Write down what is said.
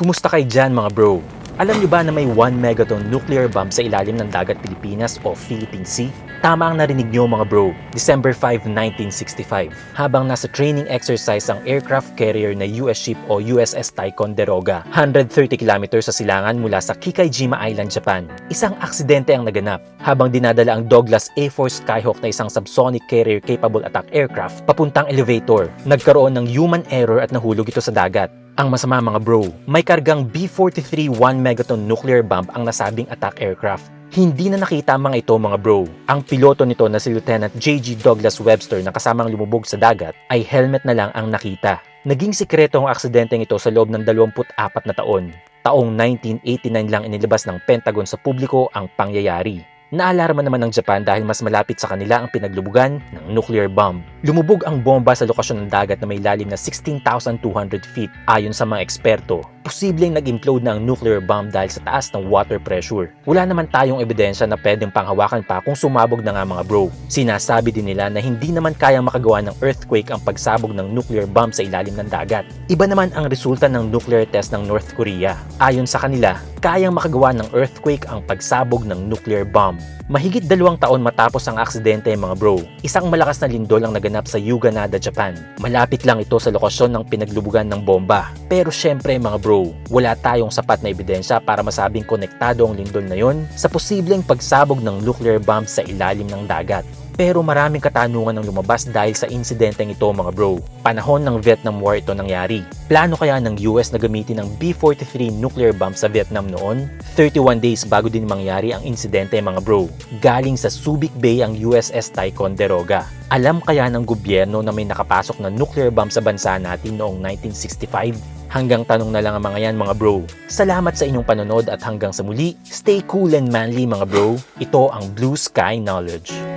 Kumusta kayo dyan mga bro? Alam nyo ba na may 1 megaton nuclear bomb sa ilalim ng dagat Pilipinas o Philippine Sea? Tama ang narinig nyo mga bro, December 5, 1965. Habang nasa training exercise ang aircraft carrier na US ship o USS Ticonderoga, 130 kilometers sa silangan mula sa Kikaijima Island, Japan. Isang aksidente ang naganap habang dinadala ang Douglas A-4 Skyhawk na isang subsonic carrier capable attack aircraft papuntang elevator. Nagkaroon ng human error at nahulog ito sa dagat. Ang masama mga bro, may kargang B-43 1 megaton nuclear bomb ang nasabing attack aircraft. Hindi na nakita mga ito mga bro. Ang piloto nito na si Lieutenant J.G. Douglas Webster na kasamang lumubog sa dagat ay helmet na lang ang nakita. Naging sikreto ang aksidenteng ito sa loob ng 24 na taon. Taong 1989 lang inilabas ng Pentagon sa publiko ang pangyayari. Naalarma naman ng Japan dahil mas malapit sa kanila ang pinaglubugan ng nuclear bomb. Lumubog ang bomba sa lokasyon ng dagat na may lalim na 16,200 feet ayon sa mga eksperto. Posibleng nag-implode na ang nuclear bomb dahil sa taas ng water pressure. Wala naman tayong ebidensya na pwedeng panghawakan pa kung sumabog na nga mga bro. Sinasabi din nila na hindi naman kayang makagawa ng earthquake ang pagsabog ng nuclear bomb sa ilalim ng dagat. Iba naman ang resulta ng nuclear test ng North Korea. Ayon sa kanila, kayang makagawa ng earthquake ang pagsabog ng nuclear bomb. Mahigit dalawang taon matapos ang aksidente mga bro, isang malakas na lindol ang naganap sa Yuganada, Japan. Malapit lang ito sa lokasyon ng pinaglubugan ng bomba. Pero syempre mga bro, wala tayong sapat na ebidensya para masabing konektado ang lindol na yon sa posibleng pagsabog ng nuclear bomb sa ilalim ng dagat. Pero maraming katanungan ang lumabas dahil sa insidenteng ito mga bro. Panahon ng Vietnam War ito nangyari. Plano kaya ng US na gamitin ng B-43 nuclear bomb sa Vietnam noon? 31 days bago din mangyari ang insidente mga bro. Galing sa Subic Bay ang USS Ticonderoga. Alam kaya ng gobyerno na may nakapasok na nuclear bomb sa bansa natin noong 1965? Hanggang tanong na lang ang mga yan mga bro. Salamat sa inyong panonood at hanggang sa muli, stay cool and manly mga bro. Ito ang Blue Sky Knowledge.